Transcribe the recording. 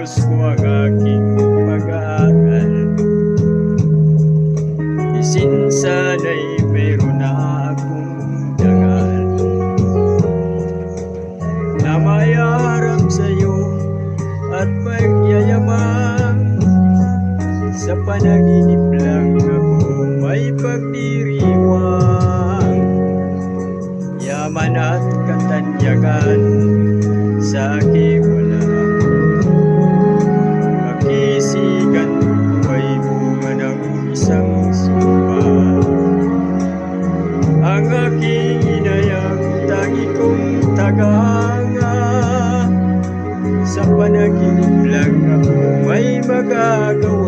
tinapos ko ang aking pag-aaral. Isinsana'y meron na akong dangal Na may harap sa'yo at magyayaman Sa panaginip lang ako may pagdiriwang. Yaman at katanyagan tagahanga. Sa panaginip lang ako may magagawa